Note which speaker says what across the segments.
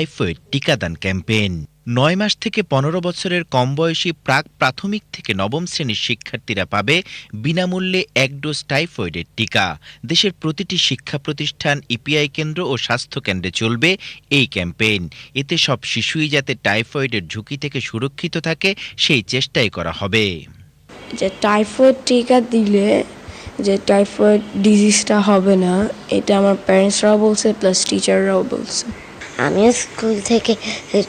Speaker 1: Typhoid টিকাদান campaign. নয় মাস থেকে পনেরো বছরের কম বয়সী প্রাক প্রাথমিক থেকে নবম শ্রেণির শিক্ষার্থীরা পাবে বিনামূল্যে এক ডোজ টাইফয়েডের টিকা। দেশের প্রতিটি শিক্ষা প্রতিষ্ঠান ইপিআই কেন্দ্র ও স্বাস্থ্য কেন্দ্রে চলবে এই ক্যাম্পেইন। এতে সব শিশুই যাতে টাইফয়েডের ঝুঁকি থেকে সুরক্ষিত থাকে, সেই চেষ্টাই করা হবে।
Speaker 2: যে টাইফয়েড টিকা দিলে যে টাইফয়েড ডিজিজটা হবে না, এটা আমার প্যারেন্টসরাও বলছে প্লাস টিচাররাও বলছে।
Speaker 3: আমিও স্কুল থেকে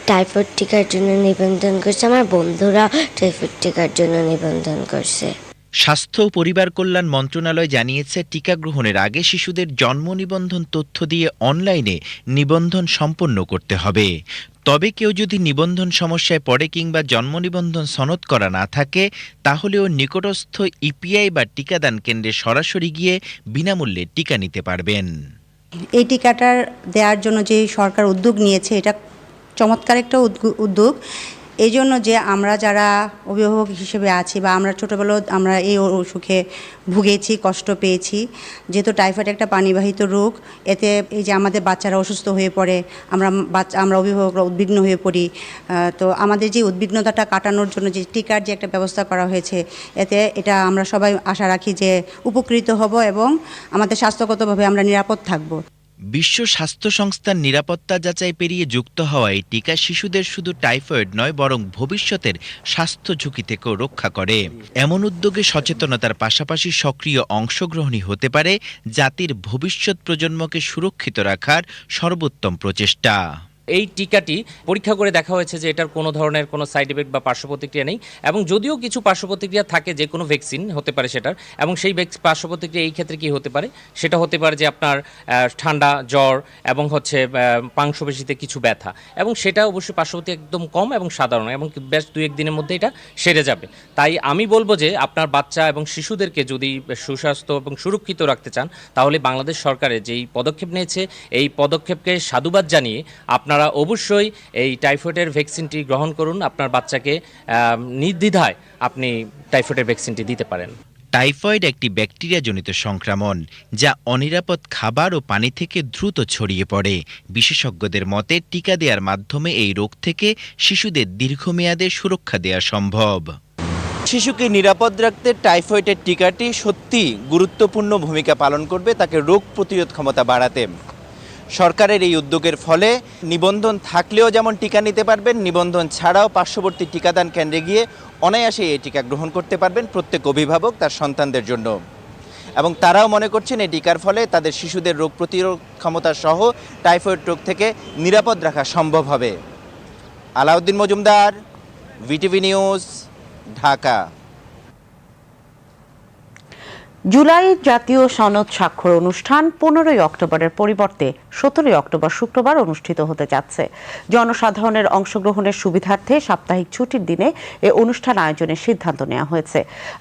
Speaker 3: টাইফয়েড টিকার জন্য নিবন্ধন করছি। আমার বন্ধুরা টাইফয়েড টিকার জন্য নিবন্ধন করছে।
Speaker 1: স্বাস্থ্য ও পরিবার কল্যাণ মন্ত্রণালয় জানিয়েছে, টিকা গ্রহণের আগে শিশুদের জন্ম নিবন্ধন তথ্য দিয়ে অনলাইনে নিবন্ধন সম্পন্ন করতে হবে। তবে কেউ যদি নিবন্ধন সমস্যায় পড়ে কিংবা জন্ম নিবন্ধন সনদ করা না থাকে, তাহলেও নিকটস্থ ইপিআই বা টিকাদান কেন্দ্রে সরাসরি গিয়ে বিনামূল্যে টিকা নিতে পারবেন।
Speaker 4: এই টিকাটার দেওয়ার জন্য যে সরকার উদ্যোগ নিয়েছে এটা চমৎকার একটা উদ্যোগ। এই জন্য যে আমরা যারা অভিভাবক হিসেবে আছি বা আমরা ছোটোবেলায় আমরা এই অসুখে ভুগেছি, কষ্ট পেয়েছি, যেহেতু টাইফয়েড একটা পানিবাহিত রোগ, এতে এই যে আমাদের বাচ্চারা অসুস্থ হয়ে পড়ে, আমরা বাচ্চা, আমরা অভিভাবকরা উদ্বিগ্ন হয়ে পড়ি তো আমাদের যে উদ্বিগ্নতাটা কাটানোর জন্য যে টিকার যে একটা ব্যবস্থা করা হয়েছে, এতে এটা আমরা সবাই আশা রাখি যে উপকৃত হব এবং আমাদের স্বাস্থ্যগতভাবে আমরা নিরাপদ থাকব।
Speaker 1: বিশ্ব স্বাস্থ্য সংস্থার নিরাপত্তা যাচাই পেরিয়ে যুক্ত হওয়া এই টিকা শিশুদের শুধু টাইফয়েড নয়, বরং ভবিষ্যতের স্বাস্থ্য ঝুঁকি থেকেও রক্ষা করে। এমন উদ্যোগে সচেতনতার পাশাপাশি সক্রিয় অংশগ্রহণই হতে পারে জাতির ভবিষ্যৎ প্রজন্মকে সুরক্ষিত রাখার সর্বোত্তম প্রচেষ্টা।
Speaker 5: এই টিকাটি পরীক্ষা করে দেখা হয়েছে যে এটার কোনো ধরনের কোনো সাইড এফেক্ট বা পার্শ্ব প্রতিক্রিয়া নেই এবং যদিও কিছু পার্শ্ব প্রতিক্রিয়া থাকে যে কোনো ভ্যাকসিন হতে পারে সেটার, এবং সেই পার্শ্ব প্রতিক্রিয়া এই ক্ষেত্রে কি হতে পারে? সেটা হতে পারে যে আপনার ঠান্ডা, জ্বর এবং হচ্ছে মাংসপেশিতে কিছু ব্যথা এবং সেটা অবশ্যই পার্শ্ববর্তী একদম কম এবং সাধারণ এবং বেশ দুই এক দিনের মধ্যে এটা সেরে যাবে। তাই আমি বলব যে আপনার বাচ্চা এবং শিশুদেরকে যদি সুস্বাস্থ্য এবং সুরক্ষিত রাখতে চান, তাহলে বাংলাদেশ সরকারের যেই পদক্ষেপ নিয়েছে, এই পদক্ষেপকে সাধুবাদ জানিয়ে আপনারা অবশ্যই এই টাইফয়েডের ভ্যাকসিনটি গ্রহণ করুন। আপনার বাচ্চাকে নির্দ্বিধায় আপনি টাইফয়েডের ভ্যাকসিনটি দিতে পারেন।
Speaker 1: টাইফয়েড একটি ব্যাকটেরিয়াজনিত সংক্রমণ যা অনিরাপদ খাবার ও পানি থেকে দ্রুত ছড়িয়ে পড়ে। বিশেষজ্ঞদের মতে টিকা দেওয়ার মাধ্যমে এই রোগ থেকে শিশুদের দীর্ঘমেয়াদে সুরক্ষা দেওয়া সম্ভব।
Speaker 6: শিশুকে নিরাপদ রাখতে টাইফয়েডের টিকাটি সত্যি গুরুত্বপূর্ণ ভূমিকা পালন করবে তাকে রোগ প্রতিরোধ ক্ষমতা বাড়াতে। সরকারের এই উদ্যোগের ফলে নিবন্ধন থাকলেও যেমন টিকা নিতে পারবেন, নিবন্ধন ছাড়াও পার্শ্ববর্তী টিকাদান কেন্দ্রে গিয়ে অনায়াসে এই টিকা গ্রহণ করতে পারবেন প্রত্যেক অভিভাবক তার সন্তানদের জন্য। এবং তারাও মনে করছেন এই টিকার ফলে তাদের শিশুদের রোগ প্রতিরোধ ক্ষমতা সহ টাইফয়েড রোগ থেকে নিরাপদ রাখা সম্ভব হবে। Alauddin Majumdar, VTV news, Dhaka.
Speaker 7: July জাতীয় সনদ স্বাক্ষর অনুষ্ঠান পনেরোই অক্টোবরের পরিবর্তে সতেরোই অক্টোবর শুক্রবার অনুষ্ঠিত হতে যাচ্ছে। জনসাধারণের অংশগ্রহণের সুবিধার্থে সাপ্তাহিক ছুটির দিনে এ অনুষ্ঠান আয়োজনের সিদ্ধান্ত নেওয়া হয়েছে।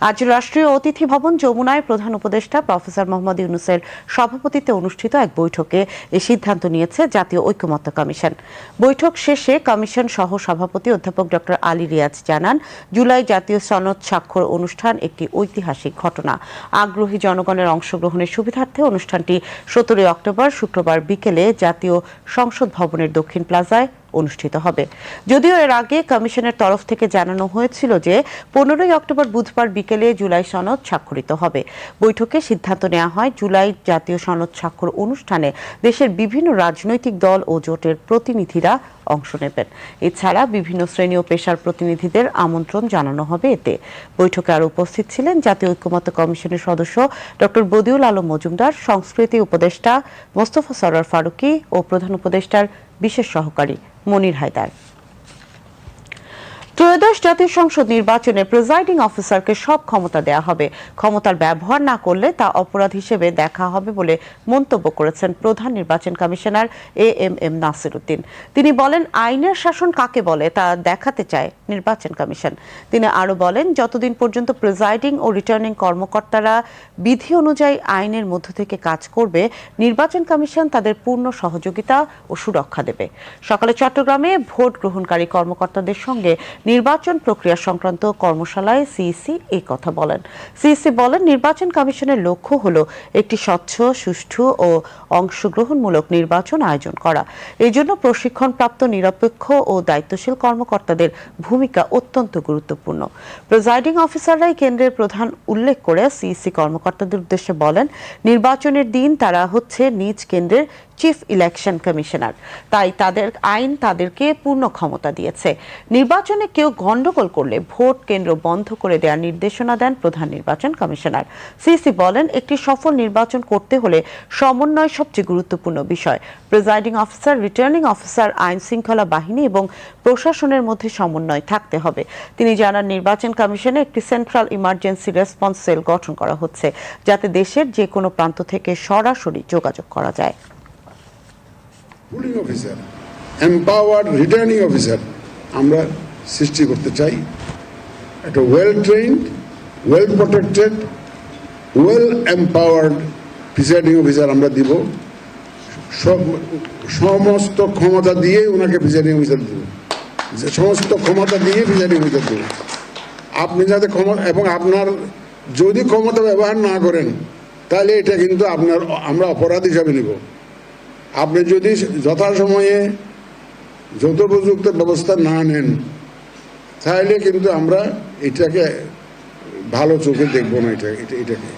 Speaker 7: আজ রাষ্ট্রীয় অতিথি ভবন যমুনায় প্রধান উপদেষ্টা প্রফেসর মোহাম্মদ ইউনুসের সভাপতিত্বে অনুষ্ঠিত এক বৈঠকে এ সিদ্ধান্ত নিয়েছে জাতীয় ঐক্যমত্য কমিশন। বৈঠক শেষে কমিশন সহ সভাপতি অধ্যাপক ডক্টর আলী রিয়াজ জানান, জুলাই জাতীয় সনদ স্বাক্ষর অনুষ্ঠান একটি ঐতিহাসিক ঘটনা। আগ্রহী জনগণের অংশগ্রহণের সুবিধার্থে অনুষ্ঠানটি সতেরোই অক্টোবর শুক্রবার বিকেলে জাতীয় সংসদ ভবনের দক্ষিণ প্লাজায় অনুষ্ঠিত হবে। যদিও এর আগে কমিশনের তরফ থেকে জানানো হয়েছিল যে, পনেরোই অক্টোবর বুধবার বিকেলে জুলাই সনদ স্বাক্ষরিত হবে। বৈঠকে সিদ্ধান্ত নেওয়া হয়, জুলাই জাতীয় সনদ স্বাক্ষর অনুষ্ঠানে দেশের বিভিন্ন রাজনৈতিক দল ও জোটের প্রতিনিধিরা অংশ নেবেন। এছাড়া বিভিন্ন শ্রেণি ও পেশার প্রতিনিধিদের আমন্ত্রণ জানানো হবে এতে। বৈঠকে আরও উপস্থিত ছিলেন জাতীয় ঐক্যমত্য কমিশনের সদস্য ডক্টর বদিউল আলম মজুমদার, সংস্কৃতি উপদেষ্টা মোস্তফা সরার ফারুকী ও প্রধান উপদেষ্টার বিশেষ সহকারী মনির হায়দার। ত্রয়োদশ জাতীয় সংসদ নির্বাচনে প্রিজাইডিং অফিসারকে সব ক্ষমতা দেয়া হবে। ক্ষমতার ব্যবহার না করলে তা অপরাধ হিসেবে দেখা হবে বলে মন্তব্য করেছেন প্রধান নির্বাচন commissioner A M M Nasir Uddin তিনি বলেন, আইনের শাসন কাকে বলে তা দেখাতে চায় নির্বাচন কমিশন। তিনি আরও বলেন, যতদিন পর্যন্ত প্রিজাইডিং ও রিটার্নিং কর্মকর্তারা বিধি অনুযায়ী আইনের মধ্য থেকে কাজ করবে, নির্বাচন কমিশন তাদের পূর্ণ সহযোগিতা ও সুরক্ষা দেবে। সকালে চট্টগ্রামে ভোট গ্রহণকারী কর্মকর্তাদের সঙ্গে নির্বাচন প্রক্রিয়া সংক্রান্ত কর্মশালায় সিইসি এই কথা বলেন। সিইসি বলেন, নির্বাচন কমিশনের লক্ষ্য হল একটি স্বচ্ছ, সুষ্ঠু ও অংশগ্রহণমূলক নির্বাচন আয়োজন করা। এই জন্য প্রশিক্ষণপ্রাপ্ত নিরপেক্ষ ও দায়িত্বশীল কর্মকর্তাদের ভূমিকা অত্যন্ত গুরুত্বপূর্ণ। প্রিজাইডিং অফিসাররাই কেন্দ্রের প্রধান উল্লেখ করে সিইসি কর্মকর্তাদের উদ্দেশ্যে বলেন, নির্বাচনের দিন তারা হচ্ছে নিজ কেন্দ্রের চিফ ইলেকশন কমিশনার তাই তাদের আইন তাদেরকে পূর্ণ ক্ষমতা দিয়েছে। নির্বাচনে কেউ গন্ডগোল করলে ভোট কেন্দ্র বন্ধ করে দেওয়ার নির্দেশনা দেন প্রধান নির্বাচন কমিশনার। সিসি বলেন, একটি সফল নির্বাচন করতে হলে সমন্বয় সবচেয়ে গুরুত্বপূর্ণ বিষয়। প্রিজাইডিং অফিসার, রিটার্নিং অফিসার, আইন শৃঙ্খলা বাহিনী এবং প্রশাসনের মধ্যে সমন্বয় থাকতে হবে। তিনি জানান, নির্বাচন কমিশনে একটি সেন্ট্রাল ইমার্জেন্সি রেসপন্স সেল গঠন করা হচ্ছে, যাতে দেশের যে কোনো প্রান্ত থেকে সরাসরি যোগাযোগ করা যায়।
Speaker 8: Polling officer empowered returning officer আমরা সৃষ্টি করতে চাই। একটা well trained well protected well empowered presiding officer আমরা দিব। সব, সমস্ত ক্ষমতা দিয়ে ওনাকে প্রিসাইডিং অফিসার দেব। যে সমস্ত ক্ষমতা দিয়ে প্রিসাইডিং অফিসার দেব। আপনি যাতে ক্ষমতা, এবং আপনার যদি ক্ষমতা ব্যবহার না করেন, তাহলে এটা কিন্তু আপনার, আমরা অপরাধ হিসাবে নিব। আপনি যদি যথাসময়ে যথোপযুক্ত ব্যবস্থা না নেন, তাহলে কিন্তু আমরা এটাকে ভালো চোখে দেখব না এটা এটা, এটাকে।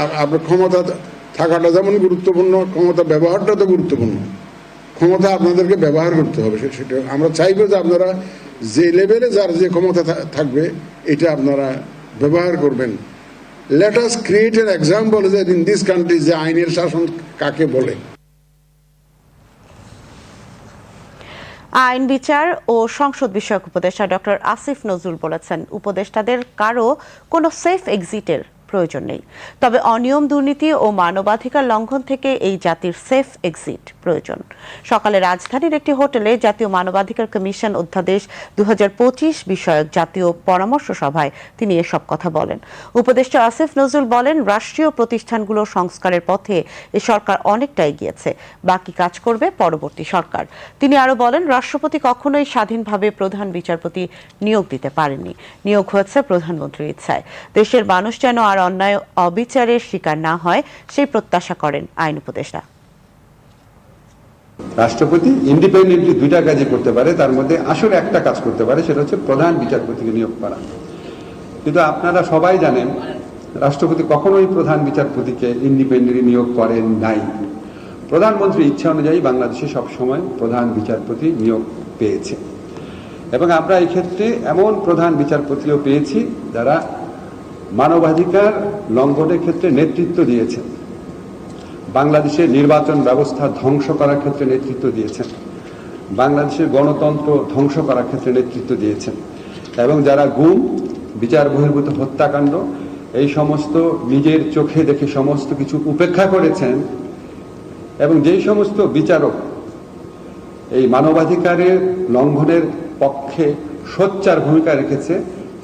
Speaker 8: আর আপনার ক্ষমতা থাকাটা যেমন গুরুত্বপূর্ণ, ক্ষমতা ব্যবহারটা তো গুরুত্বপূর্ণ। ক্ষমতা আপনাদেরকে ব্যবহার করতে হবে সেটা আমরা চাইব যে আপনারা যে লেভেলে যার যে ক্ষমতা থাকবে, এটা আপনারা ব্যবহার করবেন। লেট আস ক্রিয়েট এক্সাম্পল যে ইন দিস কান্ট্রি যে আইনের শাসন কাকে বলে?
Speaker 7: আইন বিচার ও সংসদ বিষয়ক উপদেষ্টা ডক্টর আসিফ নজরুল বলেছেন, উপদেষ্টাদের কারও কোনো সেফ এক্সিটের প্রয়োজন নেই। তবে অনিয়ম দুর্নীতি ও মানবাধিকার লঙ্ঘন থেকে এই জাতির সেফ এক্সিট প্রয়োজন। সকালে রাজধানীর একটি হোটেলে জাতীয় মানবাধিকার কমিশন অধ্যাদেশ দু বিষয়ক জাতীয় পরামর্শ সভায় তিনি এসব কথা বলেন। উপদেষ্টা আসিফ নজরুল বলেন, রাষ্ট্রীয় প্রতিষ্ঠানগুলো সংস্কারের পথে এ সরকার অনেকটা এগিয়েছে। বাকি কাজ করবে পরবর্তী সরকার। তিনি আরও বলেন, রাষ্ট্রপতি কখনোই স্বাধীনভাবে প্রধান বিচারপতি নিয়োগ দিতে পারেননি। নিয়োগ হয়েছে প্রধানমন্ত্রীর ইচ্ছায়। দেশের মানুষ যেন আর অন্যায় অবিচারের শিকার না হয়, সেই প্রত্যাশা করেন আইন উপদেষ্টা।
Speaker 9: রাষ্ট্রপতি ইন্ডিপেন্ডেন্টলি দুইটা কাজই করতে পারে, তার মধ্যে আসলে একটা কাজ করতে পারে, সেটা হচ্ছে প্রধান বিচারপতিকে নিয়োগ করা। কিন্তু আপনারা সবাই জানেন, রাষ্ট্রপতি কখনোই প্রধান বিচারপতিকে ইন্ডিপেন্ডেন্টলি নিয়োগ করেন নাই। প্রধানমন্ত্রীর ইচ্ছা অনুযায়ী বাংলাদেশে সবসময় প্রধান বিচারপতি নিয়োগ পেয়েছে। এবং আমরা এই ক্ষেত্রে এমন প্রধান বিচারপতিও পেয়েছি যারা মানবাধিকার লঙ্ঘনের ক্ষেত্রে নেতৃত্ব দিয়েছেন। বাংলাদেশের নির্বাচন ব্যবস্থা ধ্বংস করার ক্ষেত্রে নেতৃত্ব দিয়েছেন। বাংলাদেশের গণতন্ত্র ধ্বংস করার ক্ষেত্রে নেতৃত্ব দিয়েছেন। এবং যারা গুম, বিচার বহির্ভূত হত্যাকাণ্ড, এই সমস্ত নিজের চোখে দেখে সমস্ত কিছু উপেক্ষা করেছেন এবং যেই সমস্ত বিচারক এই মানবাধিকারের লঙ্ঘনের পক্ষে সোচ্চার ভূমিকা রেখেছে,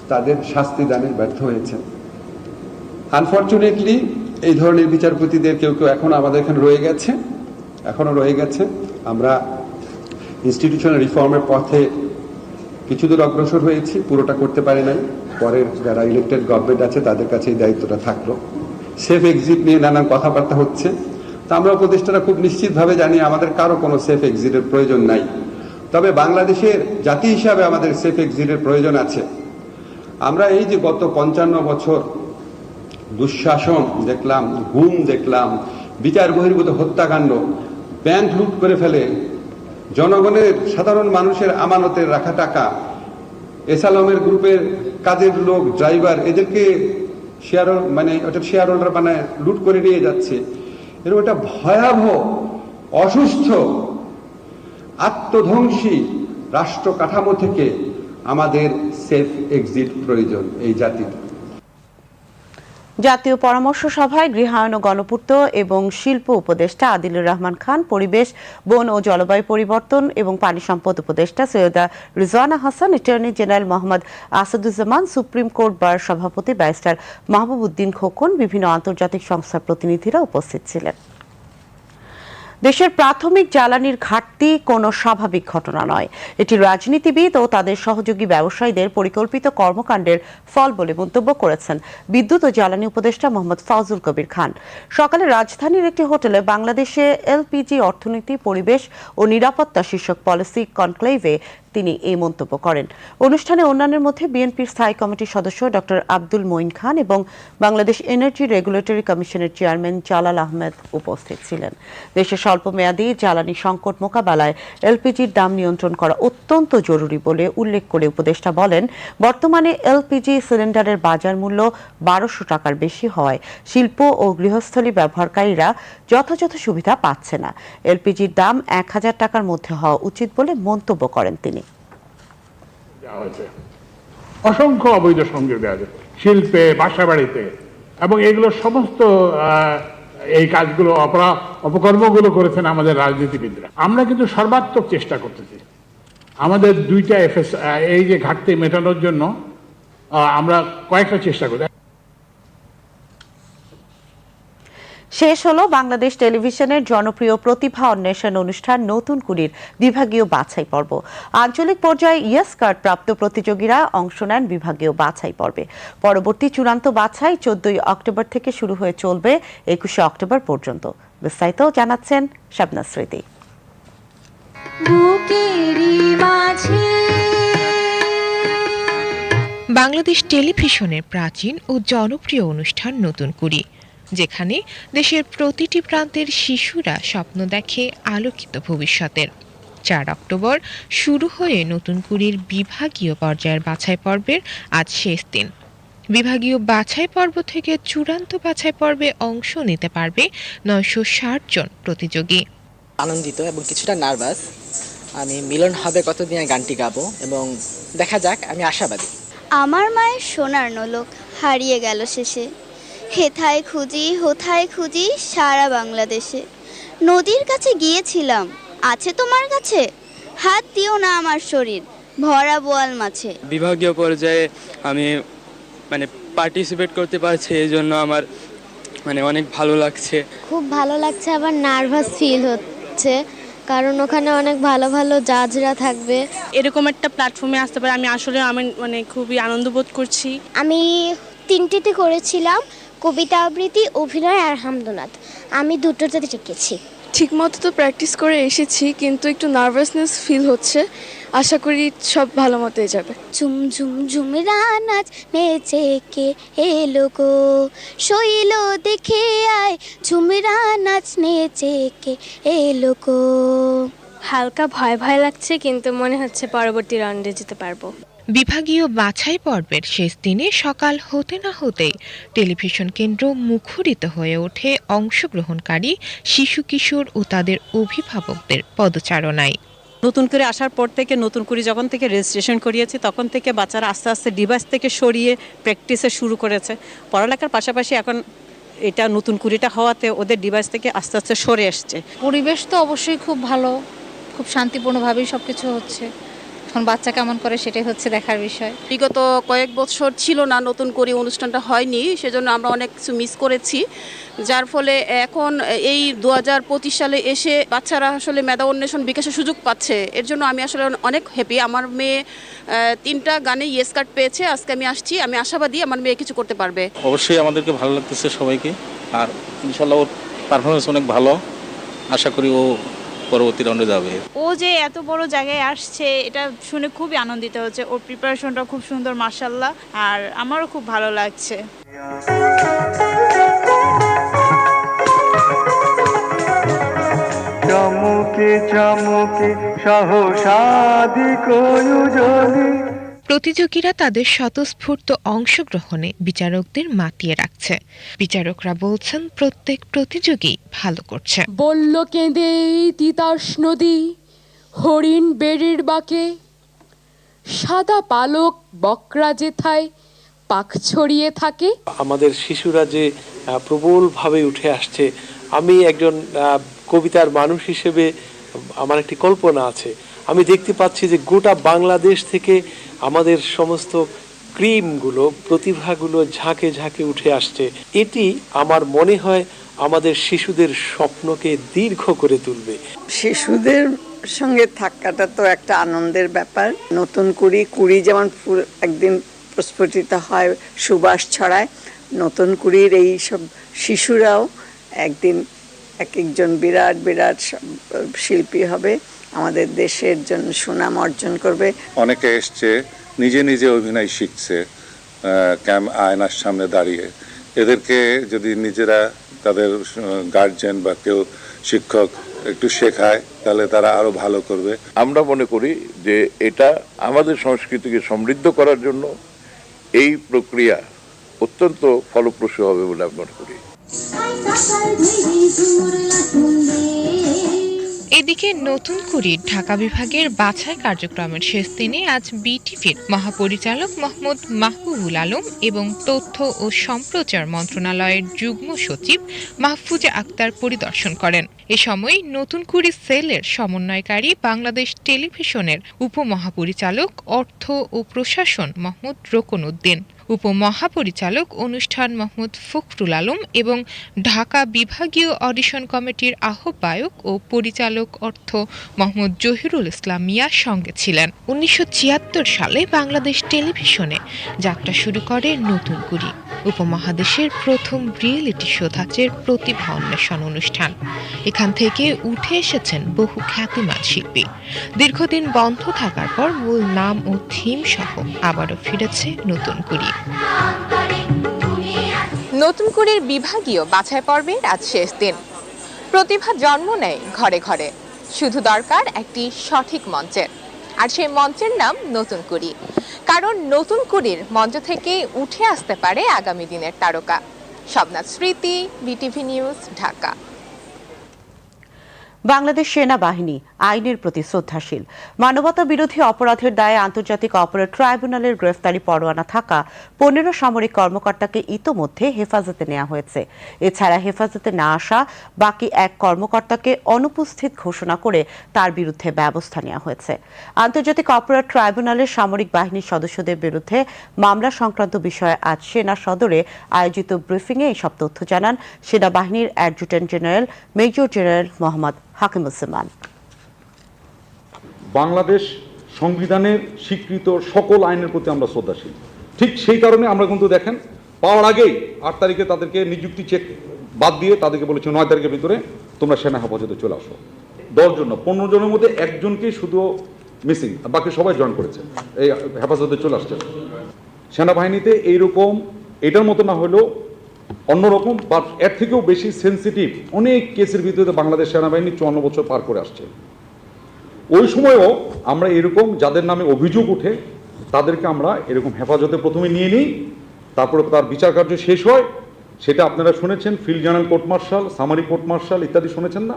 Speaker 9: তাদের শাস্তি দানে ব্যর্থ হয়েছে আনফর্চুনেটলি এই ধরনের বিচারপতিদের কেউ কেউ এখনও আমাদের এখানে রয়ে গেছে, এখনও রয়ে গেছে। আমরা ইনস্টিটিউশনাল রিফর্মের পথে কিছু দূর অগ্রসর হয়েছি, পুরোটা করতে পারে নাই। পরের যারা ইলেক্টেড গভর্নমেন্ট আছে, তাদের কাছে এই দায়িত্বটা থাকল। সেফ এক্সিট নিয়ে নানান কথাবার্তা হচ্ছে। তা আমরা উপদেষ্টারা খুব নিশ্চিতভাবে জানি, আমাদের কারও কোনো সেফ এক্সিটের প্রয়োজন নাই। তবে বাংলাদেশের জাতি হিসাবে আমাদের সেফ এক্সিটের প্রয়োজন আছে। আমরা এই যে গত পঞ্চান্ন বছর দুঃশাসন দেখলাম, গুম দেখলাম, বিচার বহির্ভূত হত্যাকাণ্ড, ব্যাংক লুট করে ফেলে, জনগণের, সাধারণ মানুষের আমানতের রাখা টাকা, এসালমের গ্রুপের কাজের লোক, ড্রাইভার, এদেরকে শেয়ার মানে ওটা শেয়ার হোল্ডার বানায় লুট করে নিয়ে যাচ্ছে। এরকম একটা ভয়াবহ, অসুস্থ, আত্মধ্বংসী রাষ্ট্র কাঠামো থেকে আমাদের সেফ এক্সিট প্রয়োজন এই জাতির।
Speaker 7: জাতীয় পরামর্শ সভায় গৃহায়ন ও গণপূর্ত এবং শিল্প উপদেষ্টা আদিলুর রহমান খান, পরিবেশ, বন ও জলবায়ু পরিবর্তন এবং পানি সম্পদ উপদেষ্টা Syeda Rizwana Hasan, attorney general Mohammad Asaduzzaman, supreme court bar সভাপতি ব্যারিস্টার মাহবুব উদ্দিন খোকন, বিভিন্ন আন্তর্জাতিক সংস্থার প্রতিনিধিরা উপস্থিত ছিলেন। দেশের প্রাথমিক জ্বালানির ঘাটতি কোনো স্বাভাবিক ঘটনা নয়। এটি রাজনীতিবিদ ও তাদের সহযোগী ব্যবসায়ীদের পরিকল্পিত কর্মকাণ্ডের ফল বলে মন্তব্য করেছেন বিদ্যুৎ ও জ্বালানি উপদেষ্টা মোহাম্মদ ফাউজুল কবির খান। সকালে রাজধানীর একটি হোটেলে বাংলাদেশে এলপিজি অর্থনীতি, পরিবেশ ও নিরাপত্তা শীর্ষক পলিসি কনক্লেভে তিনি এই মন্তব্য করেন। অনুষ্ঠানে অন্যান্যের মধ্যে বিএনপির স্থায়ী কমিটির সদস্য ডক্টর আব্দুল মঈন খান এবং বাংলাদেশ এনার্জি রেগুলেটরি কমিশনের চেয়ারম্যান জালাল আহমেদ উপস্থিত ছিলেন। দেশে স্বল্প মেয়াদী জ্বালানি সংকট মোকাবেলায় এলপিজির দাম নিয়ন্ত্রণ করা অত্যন্ত জরুরি বলে উল্লেখ করে উপদেষ্টা বলেন, বর্তমানে এলপিজি সিলিন্ডারের বাজার মূল্য বারোশো টাকার বেশি হওয়ায় শিল্প ও গৃহস্থলী ব্যবহারকারীরা যথাযথ সুবিধা পাচ্ছে না। এলপিজির দাম এক হাজার টাকার মধ্যে হওয়া উচিত বলে মন্তব্য করেন তিনি।
Speaker 10: হয়েছে। অসংখ্য অবৈধ সংযোগ দেওয়া হয়েছে শিল্পে বাসা বাড়িতে এবং এগুলো সমস্ত এই কাজগুলো, অপরা, অপকর্মগুলো করেছেন আমাদের রাজনীতিবিদরা। আমরা কিন্তু সর্বাত্মক চেষ্টা করতেছি। আমাদের দুইটা এফএস এই যে ঘাটতি মেটানোর জন্য আমরা কয়েকটা চেষ্টা করি
Speaker 7: শেষ হলো বাংলাদেশ টেলিভিশনের জনপ্রিয় প্রতিভা অন্বেষণ অনুষ্ঠান নতুন কুড়ির বিভাগীয় বাছাই পর্ব। আঞ্চলিক পর্যায়ে ইয়েস কার্ড প্রাপ্ত প্রতিযোগীরা অংশ নেন বিভাগীয় বাছাই পর্বে। পরবর্তী চূড়ান্ত বাছাই চোদ্দই অক্টোবর থেকে শুরু হয়ে চলবে একুশে অক্টোবর পর্যন্ত। বিস্তারিত জানাচ্ছেন শাবনা স্মৃতি।
Speaker 11: বাংলাদেশ টেলিভিশনের প্রাচীন ও জনপ্রিয় অনুষ্ঠান নতুন কুড়ি যেখানে দেশের প্রতিটি প্রান্তের শিশুরা স্বপ্ন দেখে আলোকিত ভবিষ্যতের। চার অক্টোবর শুরু হয়ে নতুন কুড়ির বিভাগীয় পর্যায়ের বাছাই পর্বের আজ শেষ দিন। বিভাগীয় বাছাই পর্ব থেকে চূড়ান্ত বাছাই পর্বে অংশ নিতে পারবে নয়শো ষাট জন প্রতিযোগী।
Speaker 12: আনন্দিত এবং কিছুটা নার্ভাস আমি মিলন হবে কতদিন গানটি গাবো এবং দেখা যাক আমি আশাবাদী।
Speaker 13: আমার মায়ের সোনার নলক হারিয়ে গেল শেষে। হেথায় খুঁজি হোথায় খুঁজি সারা বাংলাদেশে। নদীর কাছে গিয়েছিলাম আছে তোমার কাছে? হাত দিও না আমার শরীর ভরা বোয়াল মাছে।
Speaker 14: বিভাগীয় পর্যায়ে আমি মানে পার্টিসিপেট করতে পারছি এই জন্য আমার মানে অনেক ভালো লাগছে।
Speaker 3: খুব ভালো লাগছে আবার নার্ভাস ফিল হচ্ছে কারণ ওখানে অনেক ভালো ভালো জাজরা থাকবে।
Speaker 13: এরকম একটা প্ল্যাটফর্মে আসতে পারে আমি আসলে আমি মানে খুবই আনন্দ বোধ করছি।
Speaker 3: আমি তিনটিতে করেছিলাম কবিতা আবৃত্তি অভিনয় আর হামদোনাথ আমি দুটোতে টিকেছি
Speaker 13: ঠিকমতো তো প্র্যাকটিস করে এসেছি কিন্তু একটু নার্ভাসনেস ফিল হচ্ছে। আশা করি সব ভালো মতোই যাবে। ঝুম ঝুম ঝুমরা নাচ নেচে কে এলো গো? শৈল দেখে আয় ঝুমরা নাচ নেচে কে এলো গো? হালকা ভয় ভয় লাগছে কিন্তু মনে হচ্ছে পরবর্তী রাউন্ডে যেতে পারব।
Speaker 11: বিভাগীয় বাছাই পর্বের শেষ দিনে সকাল হতে না হতেই টেলিভিশন কেন্দ্র মুখরিত হয়ে ওঠে অংশগ্রহণকারী শিশু কিশোর ও তাদের অভিভাবকদের পদচারণায়।
Speaker 13: নতুন করে আসার পর থেকে নতুন করে যখন থেকে রেজিস্ট্রেশন করিয়েছি তখন থেকে বাচ্চারা আস্তে আস্তে ডিভাইস থেকে সরিয়ে প্র্যাকটিসে শুরু করেছে। পড়ালেখার পাশাপাশি এখন এটা নতুন কুড়িটা হওয়াতে ওদের ডিভাইস থেকে আস্তে আস্তে সরে আসছে
Speaker 2: পরিবেশ তো অবশ্যই খুব ভালো খুব শান্তিপূর্ণভাবেই সব কিছু হচ্ছে। এখন বাচ্চা কেমন করে সেটাই হচ্ছে দেখার বিষয়।
Speaker 13: বিগত কয়েক বছর ছিল না নতুন করে অনুষ্ঠানটা হয়নি সেজন্য আমরা অনেক কিছু মিস করেছি। যার ফলে এখন এই দু হাজার পঁচিশ সালে এসে বাচ্চারা আসলে মেধা অন্বেষণ বিকাশের সুযোগ পাচ্ছে। এর জন্য আমি আসলে অনেক হ্যাপি আমার মেয়ে তিনটা গানে ইয়েস কার্ড পেয়েছে। আজকে আমি আসছি। আমি আশাবাদী আমার মেয়ে কিছু করতে পারবে।
Speaker 14: অবশ্যই আমাদেরকে ভালো লাগতেছে সবাইকে। আর ইনশাল্লাহ ওর পারফরমেন্স অনেক ভালো। আশা করি ও পরবর্তী রাউন্ডে যাবে।
Speaker 13: ও যে এত বড় জায়গায় আসছে এটা শুনে খুবই আনন্দিত হচ্ছে। ওর প্রিপারেশনটা খুব সুন্দর মার্শাল্লাহ আর আমারও খুব ভালো লাগছে।
Speaker 14: চমকে চমকে সহসাদি কয়ুজলি
Speaker 11: প্রতিযোগীরা তাদের স্বতঃস্ফূর্ত অংশগ্রহণে বিচারকদের মাতিয়ে রাখছে। বিচারকরা বলছেন প্রত্যেক প্রতিযোগী ভালো করছে।
Speaker 13: বলল কেঁদে তিতাস নদী হরিণ বেড়ির বাকে সাদা পালক বকরা যেথায় পাখ ছড়িয়ে থাকে।
Speaker 14: আমাদের শিশুরা যে প্রবলভাবে উঠে আসছে আমি একজন কবিতার মানুষ হিসেবে আমার একটি কল্পনা আছে। আমি দেখতে পাচ্ছি যে গোটা বাংলাদেশ থেকে আমাদের সমস্ত ক্রিমগুলো, প্রতিভাগুলো ঝাঁকে ঝাঁকে উঠে আসছে। এটি আমার মনে হয় আমাদের শিশুদের স্বপ্নকে দীর্ঘ করে তুলবে।
Speaker 15: শিশুদের সঙ্গে থাকাটা তো একটা আনন্দের ব্যাপার। নতুন কুড়ি কুড়ি যেমন একদিন প্রস্ফুটিত হয়, সুবাস ছড়ায়, নতুন কুড়ির এই সব শিশুরাও একদিন এক একজন বিরাট বিরাট শিল্পী হবে। আমাদের দেশের জন্য সুনাম অর্জন করবে।
Speaker 16: অনেকে এসছে নিজে নিজে অভিনয় শিখছে ক্যাম আয়নার সামনে দাঁড়িয়ে। এদেরকে যদি নিজেরা তাদের গার্জেন বা কেউ শিক্ষক একটু শেখায় তাহলে তারা আরও ভালো করবে।
Speaker 17: আমরা মনে করি যে এটা আমাদের সংস্কৃতিকে সমৃদ্ধ করার জন্য এই প্রক্রিয়া অত্যন্ত ফলপ্রসূ হবে বলে আমি মনে করি।
Speaker 11: এদিকে নতুন কুড়ির ঢাকা বিভাগের বাছাই কার্যক্রমের শেষ দিনে আজ বিটিভির মহাপরিচালক মোহাম্মদ মাহবুবুল আলম এবং তথ্য ও সম্প্রচার মন্ত্রণালয়ের যুগ্ম সচিব মাহফুজা আক্তার পরিদর্শন করেন। এ সময় নতুন কুড়ি সেলের সমন্বয়কারী বাংলাদেশ টেলিভিশনের উপমহাপরিচালক, অর্থ ও প্রশাসন মোহাম্মদ রোকন উদ্দিন। উপমহাপরিচালক অনুষ্ঠান মোহাম্মদ ফখরুল আলম এবং ঢাকা বিভাগীয় অডিশন কমিটির আহ্বায়ক ও পরিচালক অর্থ মোহাম্মদ জহিরুল ইসলাম মিয়া সঙ্গে ছিলেন। উনিশশো ছিয়াত্তর সালে বাংলাদেশ টেলিভিশনে যাত্রা শুরু করে নতুন কুড়ি, উপমহাদেশের প্রথম রিয়েলিটি শো ধাঁচের প্রতিভা অন্বেষণ অনুষ্ঠান। এখান থেকে উঠে এসেছেন বহু খ্যাতিমান শিল্পী। দীর্ঘদিন বন্ধ থাকার পর মূল নাম ও থিম সহ আবারও ফিরেছে নতুন কুড়ি। নতুন কুড়ির বিভাগীয় বাছাই পর্বের আজ শেষ দিন। প্রতিভা জন্ম নেয় ঘরে ঘরে। শুধু দরকার একটি সঠিক মঞ্চের। আর সেই মঞ্চের নাম নতুন কুড়ি কারণ নতুন কুড়ির মঞ্চ থেকে উঠে আসতে পারে আগামী দিনের তারকা। শবনাথ স্মৃতি, বিটিভি নিউজ, ঢাকা।
Speaker 7: বাংলাদেশ সেনাবাহিনী আইনের প্রতি শ্রদ্ধাশীল। মানবতা বিরোধী অপরাধের দায়ে আন্তর্জাতিক অপরাধ ট্রাইব্যুনালের গ্রেফতারি পরোয়ানা থাকা পনেরো সামরিক কর্মকর্তাকে ইতোমধ্যে হেফাজতে নেওয়া হয়েছে। এছাড়া হেফাজতে না আসা বাকি এক কর্মকর্তাকে অনুপস্থিত ঘোষণা করে তার বিরুদ্ধে ব্যবস্থা নেওয়া হয়েছে। আন্তর্জাতিক অপরাধ ট্রাইব্যুনালের সামরিক বাহিনীর সদস্যদের বিরুদ্ধে মামলা সংক্রান্ত বিষয়ে আজ সেনা সদরে আয়োজিত ব্রিফিংয়ে এসব তথ্য জানান সেনাবাহিনীর adjutant general major general Mohammad Hakimuzzaman
Speaker 18: Bangladesh সংবিধানের স্বীকৃত সকল আইনের প্রতি আমরা শ্রদ্ধাশীল। ঠিক সেই কারণে আমরা কিন্তু দেখেন, পাওয়ার আগেই আট তারিখে তাদেরকে নিযুক্তি চেক বাদ দিয়ে তাদেরকে বলেছে নয় তারিখের ভিতরে তোমরা সেনা হেফাজতে চলে আসো। দশজন পনেরো জনের মধ্যে একজনকেই শুধু মিসিং বাকি সবাই জয়েন করেছে, এই হেফাজতে চলে আসছে সেনাবাহিনীতে এইরকম, এটার মতো না হলেও অন্যরকম বা এর থেকেও বেশি সেন্সিটিভ অনেক কেসের ভিতরে বাংলাদেশ সেনাবাহিনী চুয়ান্ন বছর পার করে আসছে। ওই সময়ও আমরা এরকম যাদের নামে অভিযোগ উঠে তাদেরকে আমরা এরকম হেফাজতে প্রথমে নিয়ে নিই, তারপরে তার বিচার কার্য শেষ হয়। সেটা আপনারা শুনেছেন, field general court martial, summary court martial ইত্যাদি শুনেছেন না?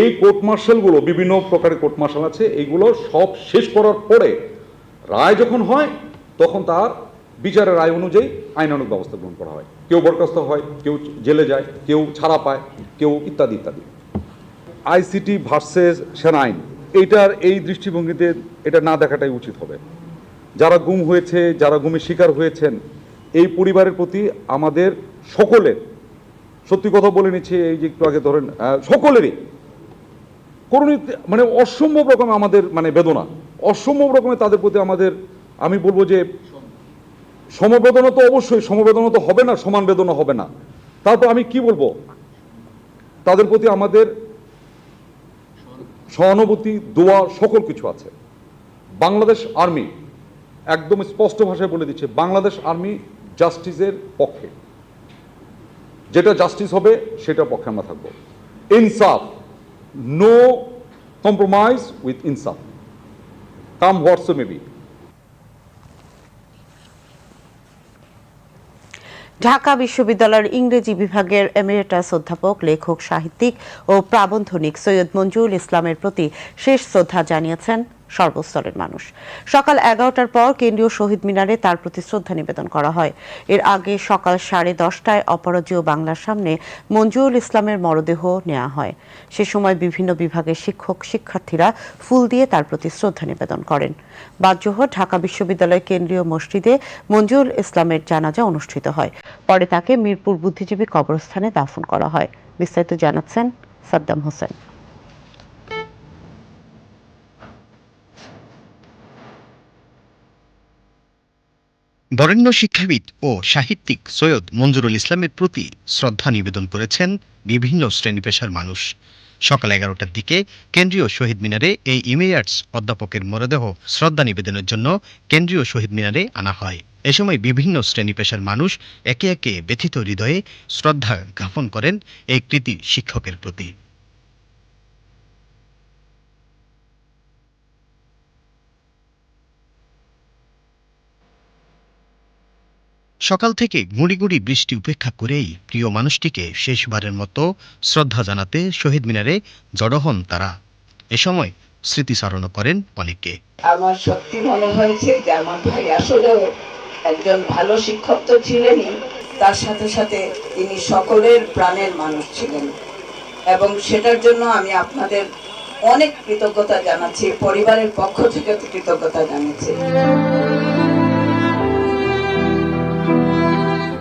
Speaker 18: এই কোর্ট মার্শালগুলো, বিভিন্ন প্রকারের কোর্ট মার্শাল আছে এইগুলো সব শেষ করার পরে রায় যখন হয়, তখন তার বিচারের রায় অনুযায়ী আইনানুগ ব্যবস্থা গ্রহণ করা হয়। কেউ বরখাস্ত হয়, কেউ জেলে যায়, কেউ ছাড়া পায়, কেউ ইত্যাদি ইত্যাদি। আইসিটি ভার্সেস সেনা আইন, এইটার এই দৃষ্টিভঙ্গিতে এটা না দেখাটাই উচিত হবে। যারা গুম হয়েছে, যারা গুমের শিকার হয়েছেন, এই পরিবারের প্রতি আমাদের সকলের, সত্যি কথা বলে নিচ্ছে, এই যে একটু আগে ধরেন সকলেরই করুণিত মানে অসম্ভব রকম আমাদের মানে বেদনা। অসম্ভব রকমের তাদের প্রতি আমাদের, আমি বলব যে সমবেদনা তো অবশ্যই, সমবেদনা তো হবে না, সমান বেদনা হবে না। তারপর আমি কি বলব? তাদের প্রতি আমাদের সহানুভূতি, দোয়া, সকল কিছু আছে। বাংলাদেশ আর্মি, একদম স্পষ্ট ভাষায় বলে দিচ্ছে, বাংলাদেশ আর্মি জাস্টিসের পক্ষে। যেটা জাস্টিস হবে, সেটার পক্ষে আমরা থাকব। ইনসাফ নো কম্প্রোমাইজ উইথ ইনসাফ। কাম হোয়াটস মেবি
Speaker 7: ঢাকা বিশ্ববিদ্যালয়ের ইংরেজি বিভাগের এমিরেটাস অধ্যাপক, লেখক, সাহিত্যিক ও প্রাবন্ধনিক সৈয়দ মঞ্জুল ইসলামের প্রতি শেষ শ্রদ্ধা জানিয়েছেন সর্বস্তরের মানুষ। সকাল এগারোটার পর কেন্দ্রীয় শহীদ মিনারে তার প্রতি শ্রদ্ধা নিবেদন করা হয়। এর আগে সকাল সাড়ে দশটায় অপরাজেয় বাংলার সামনে মঞ্জুরুল ইসলামের মরদেহ নেওয়া হয়। সে সময় বিভিন্ন বিভাগের শিক্ষক, শিক্ষার্থীরা ফুল দিয়ে তার প্রতি শ্রদ্ধা নিবেদন করেন। বাদজোহর ঢাকা বিশ্ববিদ্যালয় কেন্দ্রীয় মসজিদে মঞ্জুরুল ইসলামের জানাজা অনুষ্ঠিত হয়। পরে তাকে মিরপুর বুদ্ধিজীবী কবরস্থানে দাফন করা হয়। বিস্তারিত জানাচ্ছেন সাদ্দাম হোসেন।
Speaker 19: বরেণ্য শিক্ষাবিদ ও সাহিত্যিক সৈয়দ মঞ্জুরুল ইসলামের প্রতি শ্রদ্ধা নিবেদন করেছেন বিভিন্ন শ্রেণি পেশার মানুষ। সকাল এগারোটার দিকে কেন্দ্রীয় শহীদ মিনারে এই ইমেরিয়ার্স অধ্যাপকের মরদেহ শ্রদ্ধা নিবেদনের জন্য কেন্দ্রীয় শহীদ মিনারে আনা হয়। এ সময় বিভিন্ন শ্রেণি পেশার মানুষ একে একে ব্যথিত হৃদয়ে শ্রদ্ধা জ্ঞাপন করেন এই কৃতি শিক্ষকের প্রতি। সকাল থেকে গুঁড়ি গুঁড়ি বৃষ্টি উপেক্ষা করেই প্রিয় মানুষটিকে শেষবারের মতো শ্রদ্ধা জানাতে শহীদ মিনারে জড়ো হন তারা। এ সময় স্মৃতিচারণ করেন অনেকে।
Speaker 20: আমার সত্যি মনে হয়েছে যে আমার ভাই আসলেও একজন ভালো শিক্ষক তো ছিলেনই। তার সাথে সাথে তিনি সকলের প্রাণের মানুষ ছিলেন। এবং সেটার জন্য আমি আপনাদের অনেক কৃতজ্ঞতা জানাচ্ছি, পরিবারের পক্ষ থেকে কৃতজ্ঞতা জানাচ্ছি।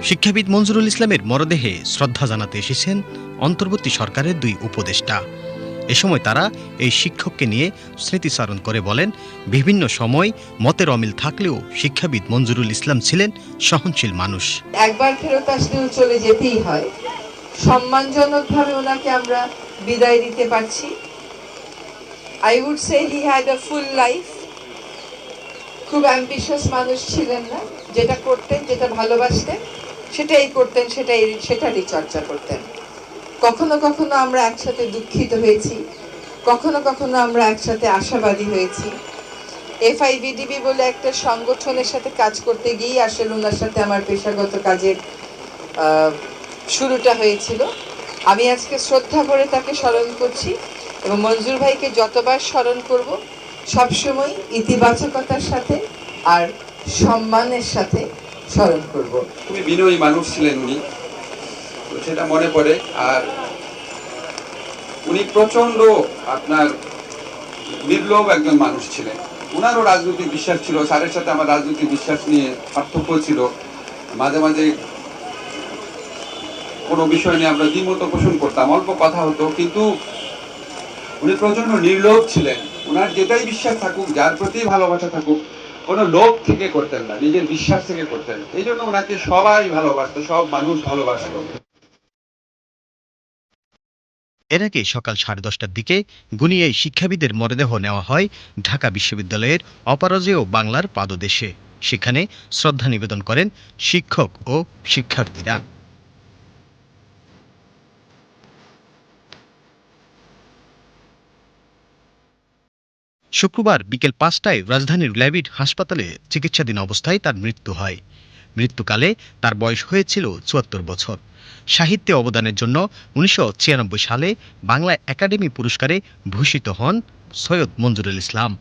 Speaker 19: শিক্ষাবিদ মঞ্জুরুল ইসলামের মরদেহে শ্রদ্ধা জানাতে এসেছেন অন্তর্বর্তী সরকারের দুই উপদেষ্টা। এ সময় তারা এই শিক্ষককে নিয়ে স্মৃতিচারণ করে বলেন, বিভিন্ন সময় মতের অমিল থাকলেও শিক্ষাবিদ মঞ্জুরুল ইসলাম ছিলেন সহনশীল মানুষ।
Speaker 21: একবার ফেরত আসলেও চলে যেতেই হয়। সম্মানজনকভাবে ওনাকে আমরা বিদায় দিতে পারছি। I would say he had a full life খুব অ্যাম্বিশাস মানুষ ছিলেন না। যেটা করতেন, যেটা ভালোবাসতেন। সেটাই করতেন, সেটাই সেটারই চর্চা করতেন। কখনো কখনো আমরা একসাথে দুঃখিত হয়েছি, কখনো কখনো আমরা একসাথে আশাবাদী হয়েছি। এফআইবিডিবি বলে একটা সংগঠনের সাথে কাজ করতে গিয়ে আসলে ওনার সাথে আমার পেশাগত কাজের শুরুটা হয়েছিল। আমি আজকে শ্রদ্ধা করে তাকে স্মরণ করছি এবং মঞ্জুর ভাইকে যতবার স্মরণ করব, সবসময় ইতিবাচকতার সাথে আর সম্মানের সাথে স্মরণ করব।
Speaker 9: খুবই বিনয়ী মানুষ ছিলেন উনি। সেটা মনে পড়ে। আর উনি প্রচণ্ড আপনার নির্লোভ একজন মানুষ ছিলেন। ওনারও রাজনৈতিক বিশ্বাস ছিল, স্যারের সাথে আমার রাজনৈতিক বিশ্বাস নিয়ে পার্থক্য ছিল। মাঝে মাঝে কোনো বিষয় নিয়ে আমরা দ্বিমত পোষণ করতাম, অল্প কথা হতো। কিন্তু উনি প্রচণ্ড নির্লোভ ছিলেন। ওনার যেটাই বিশ্বাস থাকুক, যার প্রতি ভালোবাসা থাকুক কোনো লোভ থেকে করতেন না, নিজের বিশ্বাস থেকে করতেন এই জন্য ওনাকে সবাই ভালোবাসত, সব মানুষ ভালোবাসত।
Speaker 19: এর আগে সকাল সাড়ে দশটার দিকে গুনিয়ে শিক্ষাবিদের মরদেহ নেওয়া হয় ঢাকা বিশ্ববিদ্যালয়ের অপরাজেয় বাংলার পাদদেশে। সেখানে শ্রদ্ধা নিবেদন করেন শিক্ষক ও শিক্ষার্থীরা। শুক্রবার বিকেল পাঁচটায় রাজধানীর ল্যাবিড হাসপাতালে চিকিৎসাধীন অবস্থায় তার মৃত্যু হয়। মৃত্যুকালে তার বয়স হয়েছিল চুয়াত্তর বছর। সাহিত্যে অবদানের জন্য উনিশশো ছিয়ানব্বই সালে বাংলা একাডেমি পুরস্কারে ভূষিত হন সৈয়দ মঞ্জুরুল ইসলাম।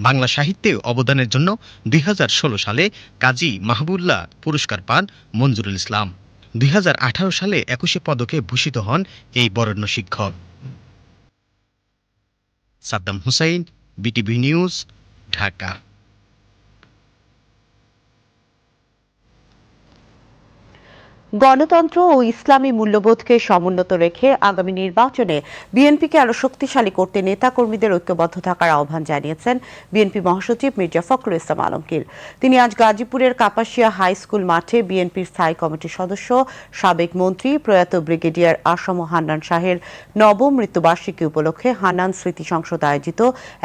Speaker 19: বাংলা সাহিত্যে অবদানের জন্য দুই হাজার ষোলো সালে কাজী মাহবুল্লাহ পুরস্কার পান মঞ্জুরুল ইসলাম। দুই হাজার আঠারো সালে একুশে পদকে ভূষিত হন এই বরেণ্য শিক্ষক। সাদ্দাম হুসাইন বিটিভি নিউজ ঢাকা
Speaker 7: গণতন্ত্র ও ইসলামী মূল্যবোধকে সমুন্নত রেখে আগামী নির্বাচনে বিএনপিকে আরও শক্তিশালী করতে নেতাকর্মীদের ঐক্যবদ্ধ থাকার আহ্বান জানিয়েছেন বিএনপি মহাসচিব মির্জা ফখরুল ইসলাম আলমগীর। তিনি আজ গাজীপুরের কাপাসিয়া হাই স্কুল মাঠে বিএনপির স্থায়ী কমিটির সদস্য, সাবেক মন্ত্রী, প্রয়াত ব্রিগেডিয়ার আসম হান্নান শাহের নবম মৃত্যুবার্ষিকী উপলক্ষে হান্নান স্মৃতি সংসদ আয়োজিত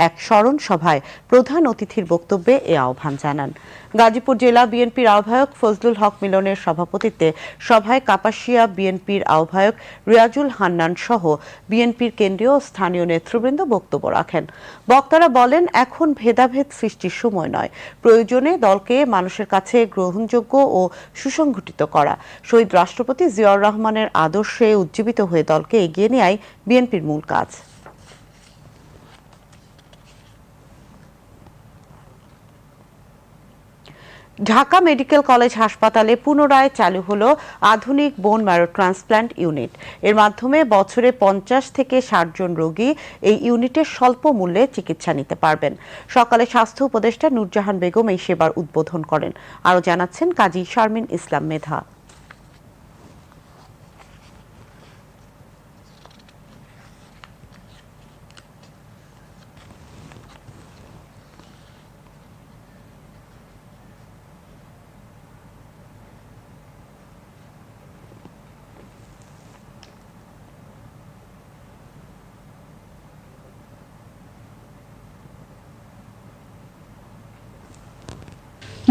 Speaker 7: এক স্মরণ সভায় প্রধান অতিথির বক্তব্যে এ আহ্বান জানান। গাজীপুর জেলা বিএনপির আহ্বায়ক ফজলুল হক মিলনের সভাপতিত্বে সভায় কাপাসিয়া বিএনপির আহ্বায়ক রিয়াজুল হান্নান সহ বিএনপির কেন্দ্রীয় স্থানীয় নেতৃবৃন্দ বক্তব্য রাখেন। বক্তারা বলেন, এখন ভেদাভেদ সৃষ্টির সময় নয়। প্রয়োজনে দলকে মানুষের কাছে গ্রহণযোগ্য ও সুসংগঠিত করা। শহীদ রাষ্ট্রপতি জিয়াউর রহমানের আদর্শে উজ্জীবিত হয়ে দলকে এগিয়ে নেয়াই বিএনপির মূল কাজ। ঢাকা মেডিকেল কলেজ হাসপাতালে পুনরায় চালু হল আধুনিক বোন ম্যারো ট্রান্সপ্ল্যান্ট ইউনিট এর মাধ্যমে বছরে পঞ্চাশ থেকে ষাট জন রোগী এই ইউনিটের স্বল্প মূল্যে চিকিৎসা নিতে পারবেন। সকালে স্বাস্থ্য উপদেষ্টা নূরজাহান বেগম এই সেবার উদ্বোধন করেন। আরও জানাচ্ছেন কাজী শারমিন ইসলাম মেধা।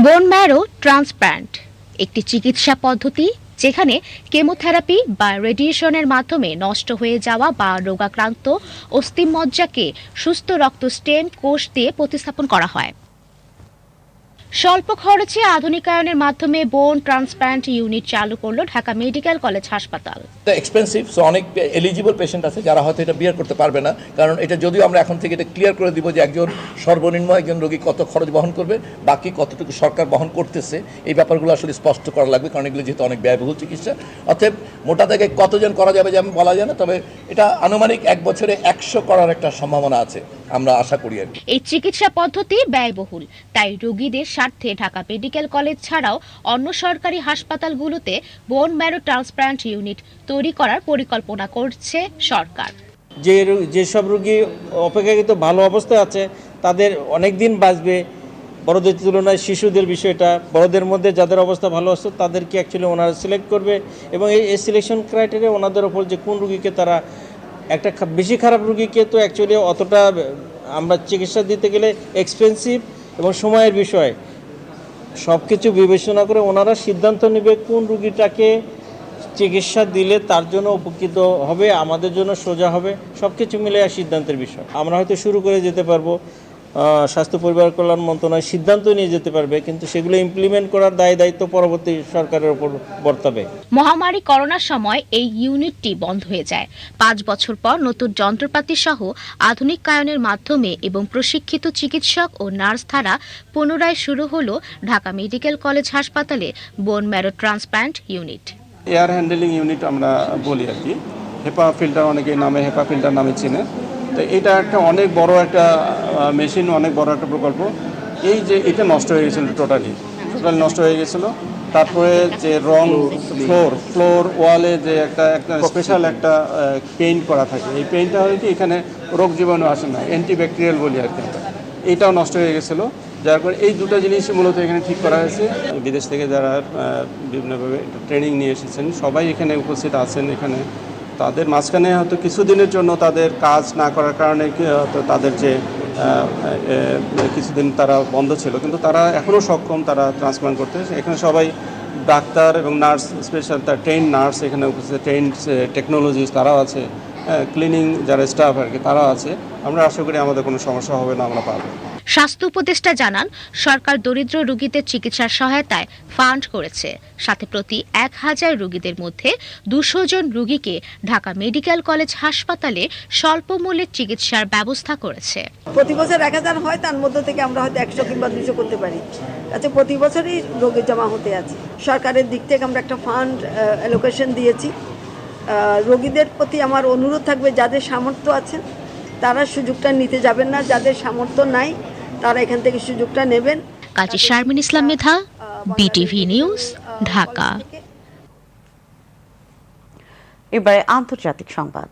Speaker 22: বোন ম্যারো ট্রান্সপ্ল্যান্ট একটি চিকিৎসা পদ্ধতি যেখানে কেমোথেরাপি বা রেডিয়েশনের মাধ্যমে নষ্ট হয়ে যাওয়া বা রোগাক্রান্ত অস্থিমজ্জাকে সুস্থ রক্ত স্টেম কোষ দিয়ে প্রতিস্থাপন করা হয়। স্বল্প খরচে আধুনিকায়নের মাধ্যমে বোন ট্রান্সপ্ল্যান্ট ইউনিট চালু করল ঢাকা মেডিকেল কলেজ হাসপাতাল।
Speaker 23: এক্সপেন্সিভ সো অনেক এলিজিবল পেশেন্ট আছে যারা হয়তো এটা বিয়ার করতে পারবে না, কারণ এটা যদিও আমরা এখন থেকে এটা ক্লিয়ার করে দিব যে একজন সর্বনিম্ন একজন রোগী কত খরচ বহন করবে, বাকি কতটুকু সরকার বহন করতেছে, এই ব্যাপারগুলো আসলে স্পষ্ট করা লাগবে, কারণ এগুলো যেহেতু অনেক ব্যয়বহুল চিকিৎসা। অতএব মোটা থেকে কতজন করা যাবে যেমন বলা যায় না, তবে এটা আনুমানিক এক বছরে একশো করার একটা সম্ভাবনা আছে। আমরা আশা করি আর
Speaker 22: এই চিকিৎসা পদ্ধতি ব্যয়বহুল তাই রোগীদের স্বার্থে ঢাকা মেডিকেল কলেজ ছাড়াও অন্য সরকারি হাসপাতালগুলোতে বোন ম্যারো ট্রান্সপ্ল্যান্ট ইউনিট তৈরি করার পরিকল্পনা করছে সরকার।
Speaker 24: যে যেসব রোগী অপেক্ষাকৃত ভালো অবস্থায় আছে তাদের অনেক দিন বাঁচবে। বড়দের তুলনায় শিশুদের বিষয়টা বড়দের মধ্যে যাদের অবস্থা ভালো আছে তাদেরকে অ্যাকচুয়ালি ওনারা সিলেক্ট করবে এবং এই এই সিলেকশন ক্রাইটেরিয়া ওনাদের ওপর যে কোন রুগীকে তারা একটা বেশি খারাপ রুগীকে তো অ্যাকচুয়ালি অতটা আমরা চিকিৎসা দিতে গেলে এক্সপেন্সিভ এবং সময়ের বিষয়। সব কিছু বিবেচনা করে ওনারা সিদ্ধান্ত নেবে কোন রুগীটাকে চিকিৎসা দিলে তার জন্য উপকৃত হবে, আমাদের জন্য সোজা হবে সব কিছু মিলে সিদ্ধান্তের বিষয়। আমরা হয়তো শুরু করে যেতে পারব। স্বাস্থ্য পরিবার কল্যাণ মন্ত্রণালয় সিদ্ধান্ত নিয়ে যেতে পারবে কিন্তু সেগুলো ইমপ্লিমেন্ট করার দায় দায়িত্ব পরবর্তী সরকারের উপর বর্তাবে।
Speaker 22: মহামারী করোনার সময় এই ইউনিটটি বন্ধ হয়ে যায়। পাঁচ বছর পর নতুন যন্ত্রপাতি সহ আধুনিক কায়নের মাধ্যমে এবং প্রশিক্ষিত চিকিৎসক ও নার্স দ্বারা পুনরায় শুরু হলো ঢাকা মেডিকেল কলেজ হাসপাতালে bone marrow transplant unit
Speaker 25: air handling unit আমরা বলি আর কি। হেপা ফিল্টার অনেকে নামে হেপা ফিল্টার নামে চিনে। তো এটা একটা অনেক বড় একটা মেশিন অনেক বড় একটা প্রকল্প। এই যে এটা নষ্ট হয়ে গেছিল টোটালি টোটালি নষ্ট হয়ে গেছিল। তারপরে যে রং ফ্লোর ফ্লোর ওয়ালে যে একটা একটা স্পেশাল একটা পেইন্ট করা থাকে। এই পেইন্টটা হয় কি, এখানে রোগ জীবাণু আসে না অ্যান্টিব্যাকটেরিয়াল বলি আর কি। এইটাও নষ্ট হয়ে গেছিল। যার কারণে এই দুটো জিনিস মূলত এখানে ঠিক করা হয়েছে। বিদেশ থেকে যারা বিভিন্নভাবে ট্রেনিং নিয়ে এসেছেন, সবাই এখানে উপস্থিত আছেন এখানে। তাদের মাঝখানে হয়তো কিছুদিনের জন্য তাদের কাজ না করার কারণে হয়তো তাদের যে কিছুদিন তারা বন্ধ ছিল। কিন্তু তারা এখনও সক্ষম তারা ট্রান্সপ্লান্ট করতে। এখানে সবাই ডাক্তার এবং নার্স, স্পেশাল তার ট্রেন নার্স এখানে উপস্থিত ট্রেন টেকনোলজিস্ট তারাও আছে। ক্লিনিং যারা স্টাফ আর কি, তারাও আছে। আমরা আশা করি আমাদের কোনো সমস্যা হবে না, আমরা পাবো
Speaker 22: স্বাস্থ্য উপদেষ্টা জানান, সরকার দরিদ্র রোগীদের চিকিৎসার সহায়তায় ফান্ড করেছে। সাথে প্রতি এক হাজার রোগীদের মধ্যে দুশো জন রোগীকে ঢাকা মেডিকেল কলেজ হাসপাতালে স্বল্প মূল্যে চিকিৎসার ব্যবস্থা করেছে।
Speaker 26: প্রতি বছর এক হাজার হয়, তার মধ্য থেকে আমরা হয়তো একশো কিংবা দুশো করতে পারি। আচ্ছা প্রতি বছরই রোগী জমা হতে আছে। সরকারের দিক থেকে আমরা একটা ফান্ড অ্যালোকেশন দিয়েছি। রোগীদের প্রতি আমার অনুরোধ থাকবে, যাদের সামর্থ্য আছে, তারা সুযোগটা নিতে যাবেন না। যাদের সামর্থ্য নাই তারা এখান থেকে সুযোগটা নেবেন।
Speaker 22: Kazi Sharmin Islam Medha BTV news Dhaka.
Speaker 7: এবারে আন্তর্জাতিক সংবাদ।